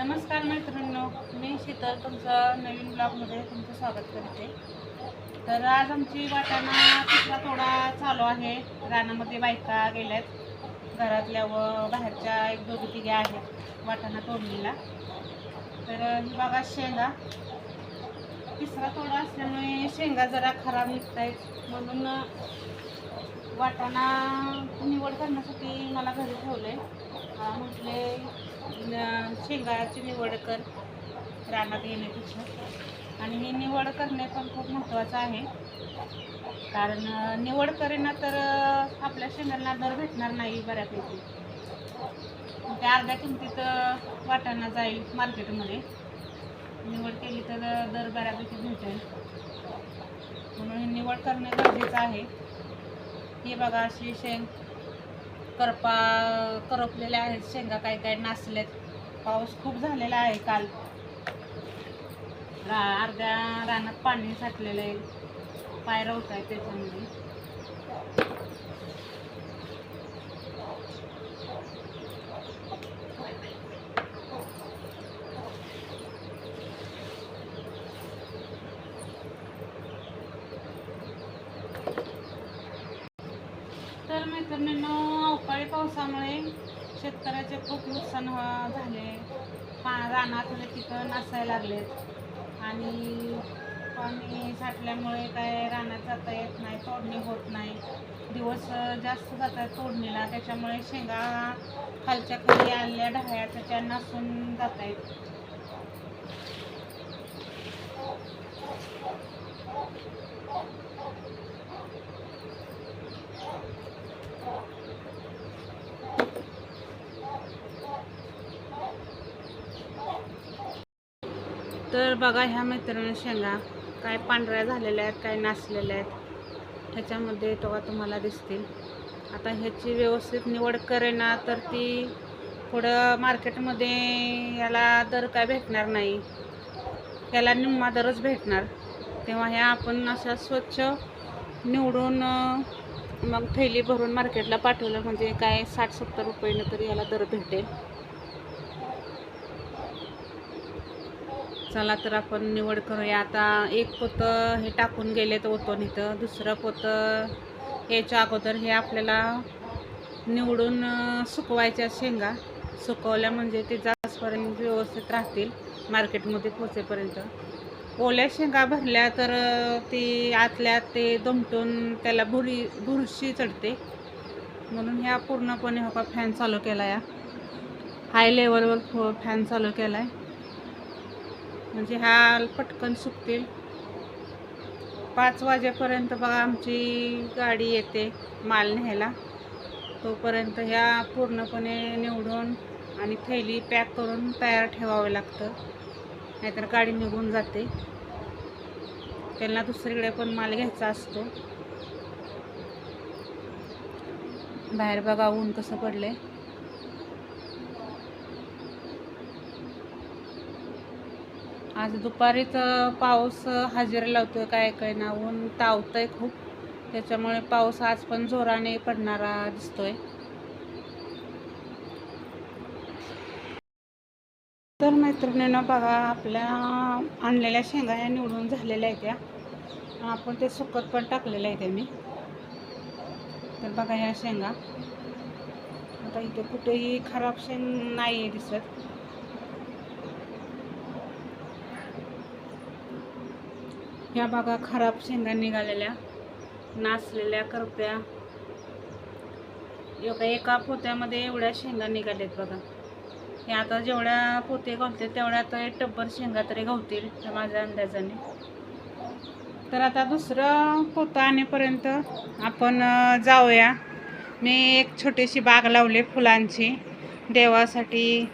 नमस्कार मैत्रिणींनो मी शीतल तुमचं नवीन ब्लॉगमध्ये तुमचं स्वागत करते. तर आज आमची वाटाणा तिसरा तोडा चालू आहे. रानामध्ये बायका गेल्यात. घरातल्या व बाहेरच्या एक दोघी तिघ्या आहेत वाटाणा तोडलेला तर ही बघा शेंगा. तिसरा तोडा असल्यामुळे शेंगा जरा खराब निघत आहेत म्हणून वाटाणा निवड करण्यासाठी मला घरी ठेवले म्हटले शेंगाची निवड कर रानात येण्यापेक्षा. आणि ही निवड करणे पण खूप महत्त्वाचं आहे. कारण निवड करेना तर आपल्या शेंगांना दर भेटणार नाही बऱ्यापैकी. त्या अर्ध्या किमतीत वाटाणा जाईल मार्केटमध्ये. निवड केली तर दर बऱ्यापैकी भेटेल. म्हणून ही निवड करणे गरजेचं आहे. हे बघा अशी शेंग करपा करपलेल्या आहेत शेंगा काही काही नासलेत. पाऊस खूप झालेला आहे काल. रा अर्ध्या रानात पाणी साठलेलं आहे. पाय रवत आहे त्याच्यामध्ये. तर मैत्रिणींनो अवकाळी पावसामुळे शेतकऱ्याचे खूप नुकसान झाले. पा रानातले पिकं नासायला लागलेत. आणि पाणी साठल्यामुळे काय रानात जाता येत नाही तोडणी होत नाही. दिवस जास्त जातात तोडणीला त्याच्यामुळे शेंगा खालच्या खाली आणल्या ढाळ्याच्या त्या नासून जात आहेत तर बघा ह्या मैत्रिणी शेंगा काय पांढऱ्या झालेल्या आहेत काय नासलेल्या आहेत. ह्याच्यामध्ये तेव्हा तुम्हाला दिसतील. आता ह्याची व्यवस्थित निवड करेना तर ती पुढं मार्केटमध्ये याला दर काय भेटणार नाही. याला निम्मा दरच भेटणार. तेव्हा ह्या आपण अशा स्वच्छ निवडून मग थैली भरून मार्केटला पाठवलं म्हणजे काय साठ सत्तर रुपयानं तरी याला दर भेटेल. चला तर आपण निवड करूया. आता एक पोतं हे टाकून गेले तर ओतून इथं. दुसरं पोतं याच्या अगोदर हे आपल्याला निवडून सुकवायच्या शेंगा. सुकवल्या म्हणजे ते जास्तपर्यंत व्यवस्थित राहतील मार्केटमध्ये पोचेपर्यंत ओल्या शेंगा भरल्या तर ती आतल्या ते दमटून त्याला भुरी बुरशी चढते. म्हणून ह्या पूर्णपणे हो का फॅन चालू केला या हाय लेवलवर फॅन चालू केला आहे म्हणजे ह्या पटकन सुकतील. पाच वाजेपर्यंत बघा आमची गाडी येते माल न्यायला. तोपर्यंत ह्या पूर्णपणे निवडून आणि थैली पॅक करून तयार ठेवावं लागतं. नाहीतर गाडी निघून जाते. त्यांना दुसरीकडे पण माल घ्यायचा असतो. बाहेर बघा ऊन कसं पडलं आहे आज दुपारीच पाऊस हजेरी लावतोय काय काय ना ऊन तावतंय खूप. त्याच्यामुळे पाऊस आज पण जोराने पडणारा दिसतोय. तर मैत्रिणीनं बघा आपल्या आणलेल्या शेंगा या निवडून झालेल्या आहेत त्या आपण ते सुकत पण टाकलेलं आहे त्यांनी. तर बघा ह्या शेंगा. आता इथे कुठेही खराब शेंग नाही आहे दिसत. ह्या बागा खराब शेंगा निघालेल्या नासलेल्या करप्या. एका एका पोत्यामध्ये एवढ्या शेंगा निघाल्यात बघा. हे आता जेवढ्या पोते गवते तेवढ्या तर एक टब्बर शेंगा तरी गवतील त्या माझ्या अंदाजाने. तर आता दुसरं पोतं आणेपर्यंत आपण जाऊया. मी एक छोटीशी बाग लावली फुलांची. देवासाठी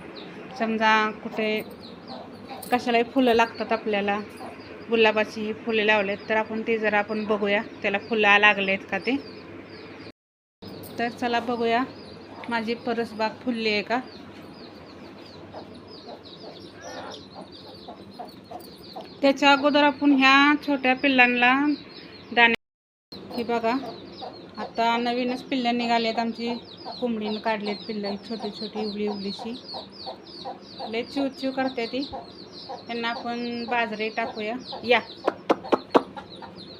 समजा कुठे कशालाही फुलं लागतात आपल्याला. गुलाबाची ही फुले लावलेत तर आपण ते जरा आपण बघूया. त्याला फुलं लागलेत का ते? तर चला बघूया. माझी परसबाग फुलली आहे का? त्याच्या अगोदर आपण ह्या छोट्या पिल्लांना दाणे ही बघा. आता नवीनच पिल्लं निघालेत आमची. कोंबडीनं काढलेत पिल्लं छोटी छोटी उघडी उघडीशी लय चिव चिव करते ती. त्यांना आपण बाजरी टाकूया. या.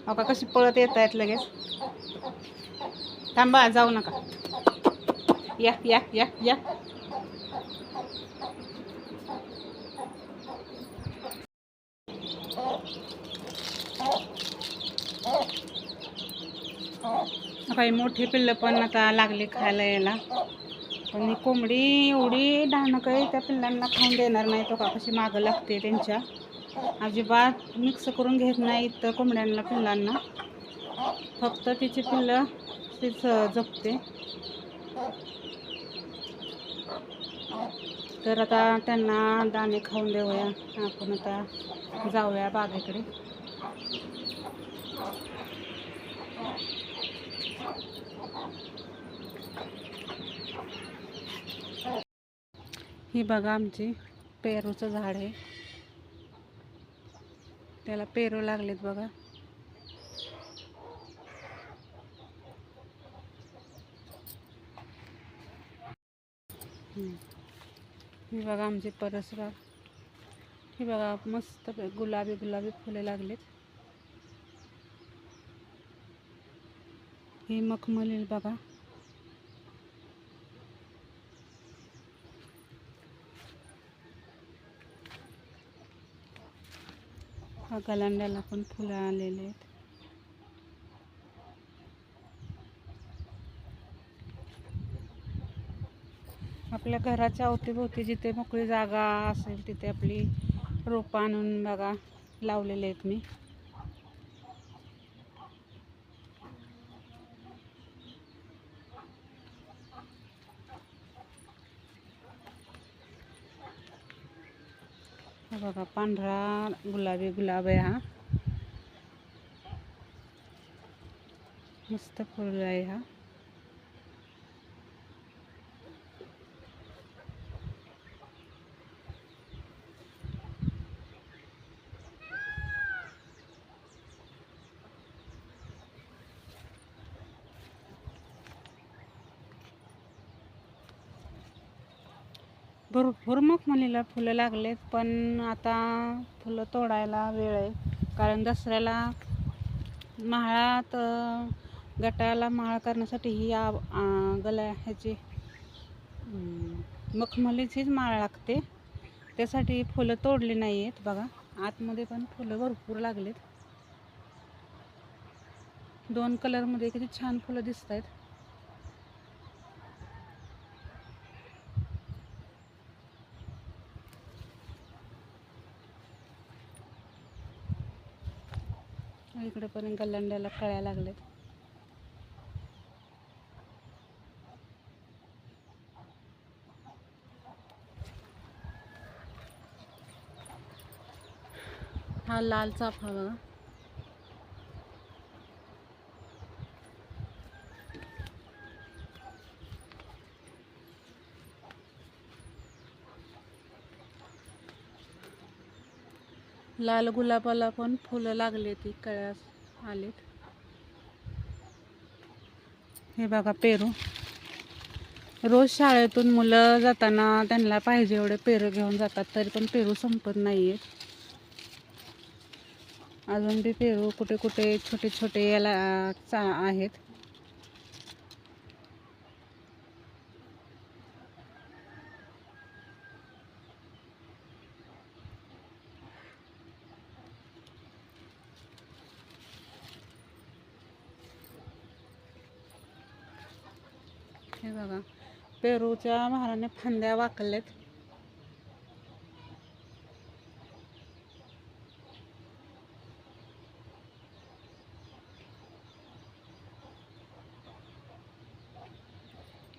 हो का कशी पळत येत आहेत लगेच. थांबा जाऊ नका. या या या या. काही मोठी पिल्लं पण आता लागले खायला यायला. पण ही कोंबडी एवढी डाणक आहे त्या पिल्लांना खाऊन देणार नाही तो का कशी मागं लागते त्यांच्या? अजिबात मिक्स करून घेत नाही तर कोंबड्यांना पिल्लांना. फक्त तिची पिल्लं तीच जपते. तर आता त्यांना दाणे खाऊन देऊया. आपण आता जाऊया बागेकडे. ही बघा आमची पेरूचं झाड आहे. त्याला पेरू लागलेत बघा. ही बघा आमची परसबाग ही बघा मस्त गुलाबी गुलाबी फुले लागलेत. ही मखमली बघा. हा गलांड्याला पण फुलं आलेले आहेत. आपल्या घराच्या अवतीभोवती जिथे मोकळी जागा असेल तिथे आपली रोपं आणून बघा लावलेले आहेत मी हा बघा पांढरा गुलाबी गुलाब आहे हा. मस्त फुल आहे हा. भरपूर मखमलीला फुलं लागलेत पण आता फुलं तोडायला वेळ आहे. कारण दसऱ्याला माळात गटाला माळ करण्यासाठी ही आ आ- गला ह्याची मखमलीचीच माळ लागते. त्यासाठी फुलं तोडली नाही आहेत बघा. आतमध्ये पण फुलं भरपूर लागलेत. दोन कलरमध्ये किती छान फुलं दिसत आहेत इकडे पण गल्लांड्याला कळ्या लागल्यात हा लाल चाफा बघा लाल गुलाबाला पण फुलं लागले ती कळ्यास आलेत. हे बघा पेरू. रोज शाळेतून मुलं जाताना त्यांना पाहिजे एवढे पेरू घेऊन जातात तरी पण पेरू संपत नाही आहेत अजून बी पेरू कुठे कुठे छोटे छोटे याला चा आहेत. हे बघा. पेरूच्या महाराने फांद्या वाकल्यात.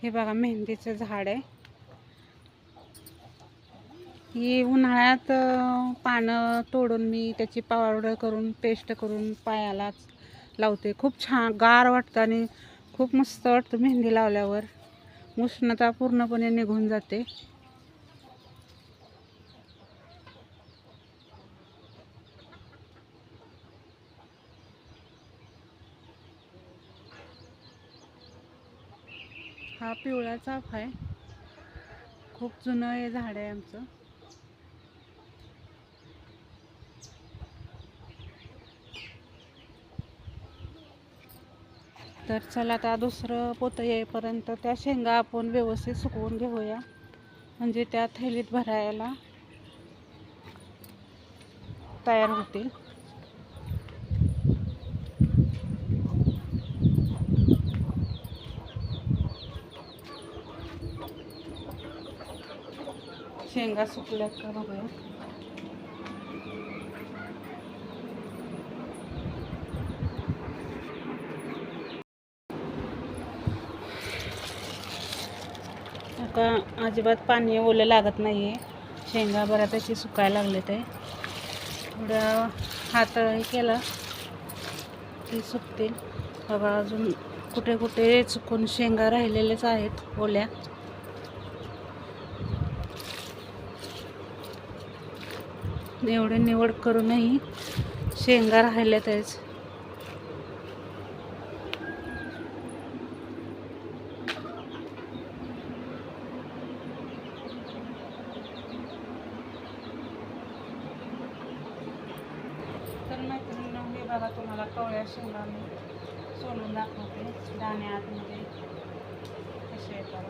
हे बघा मेहंदीचं झाड आहे. ही उन्हाळ्यात पानं तोडून मी त्याची पावडर करून पेस्ट करून पायाला लावते. खूप छान गार वाटतं आणि खूप मस्त वाटतं मेहंदी लावल्यावर. उष्णता पूर्णपणे निघून जाते. हा पिवळा चाफ आहे. खूप जुनं हे झाड आहे आमचं. तर चला आता दुसरं पोतं येईपर्यंत त्या शेंगा आपण व्यवस्थित सुकवून घेऊया. म्हणजे त्या थैलीत भरायला तयार होतील. शेंगा सुकल्या का बघूया. आता अजिबात पाणी ओलं लागत नाही आहे शेंगा बऱ्यापैकी सुकायला लागले ते थोडं हात हे केला की सुकतील बघा अजून कुठे कुठे चुकून शेंगा राहिलेलेच आहेत ओल्या. एवढे निवड करूनही शेंगा राहिल्यातच तर मैत्रिणींनो बघा तुम्हाला कवळ्या शेंगा मी सोलून दाखवते दाणे आतमध्ये. कसे येतात.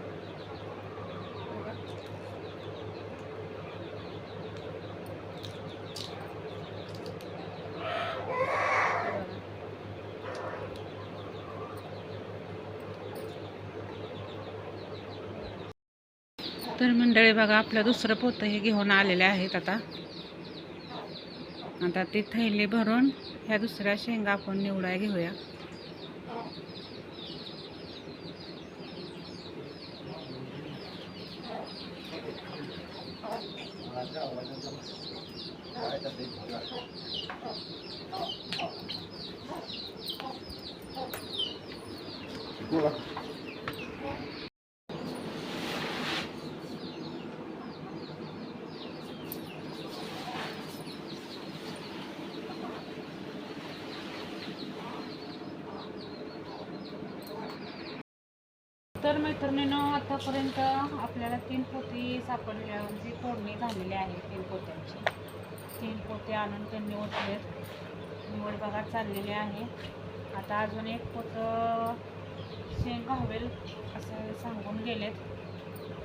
तर मंडळी बघा आपलं दुसरं पोतं हे घेऊन आलेले आहेत आता. आता ती थैली भरून ह्या दुसऱ्या शेंगा आपण निवडाय घेऊया. तर मैत्रिणीनं आतापर्यंत आपल्याला तीन पोती सापडल्या म्हणजे तोडणी झालेली आहे तीन पोत्यांची. तीन पोते आणून त्यांनी ओतलेत. निवड बघा चाललेली आहे. आता अजून एक पोतं शेंग हवेल असं सांगून गेलेत.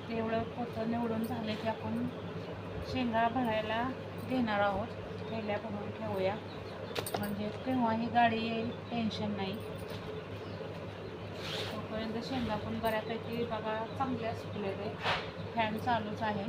तेवढं पोतं निवडून झालं की आपण शेंगा भरायला घेणार आहोत. थैल्या भरून ठेवूया. म्हणजे केव्हाही गाडी येईल टेन्शन नाही. शेंगा पण बऱ्यापैकी बघा चांगल्या सुकलेले फॅन चालूच आहे.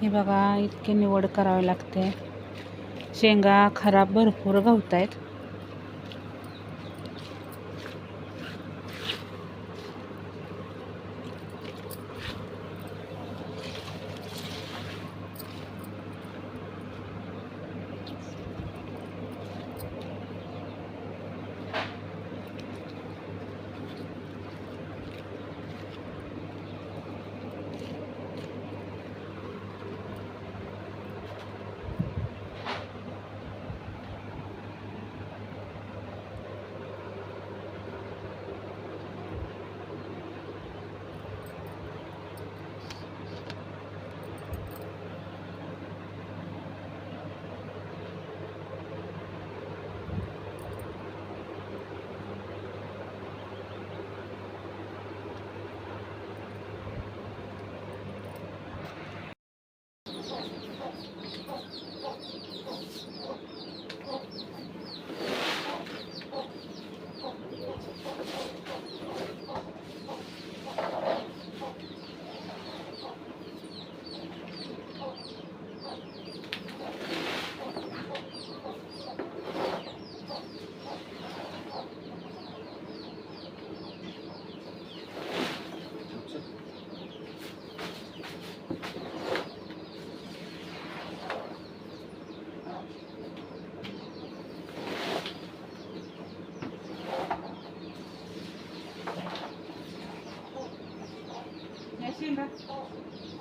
हे बघा इतके निवड करावे लागते. शेंगा खराब भरपूर गवत आहेत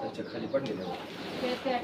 त्याच्याखाली पडलेल्या ते त्या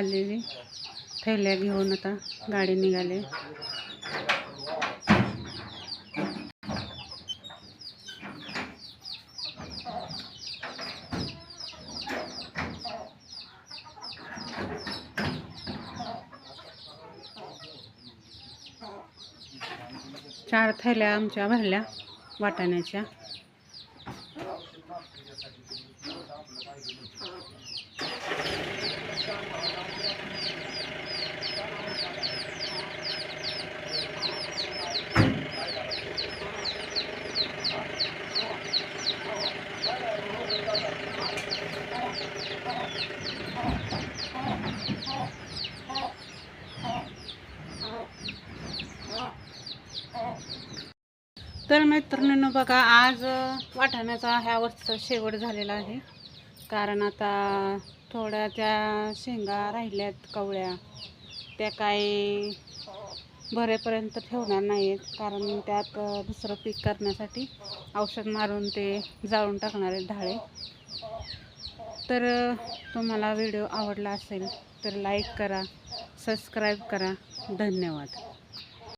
आलेली. थैल्या घेऊन आता गाडी निघाले. चार थैल्या आमच्या भरल्या वाटाण्याच्या. तर मैत्रिणींनो बघा आज वाटाण्याचा ह्या वर्षीचा शेवट झालेला आहे. कारण आता थोड्या त्या शेंगा राहिल्यात कवळ्या. त्या काही भरेपर्यंत ठेवणार नाहीत. कारण त्यात दुसरं पीक करण्यासाठी औषध मारून ते जाळून टाकणार आहेत ढाळे. तर तुम्हाला व्हिडिओ आवडला असेल तर लाईक करा सबस्क्राईब करा. धन्यवाद.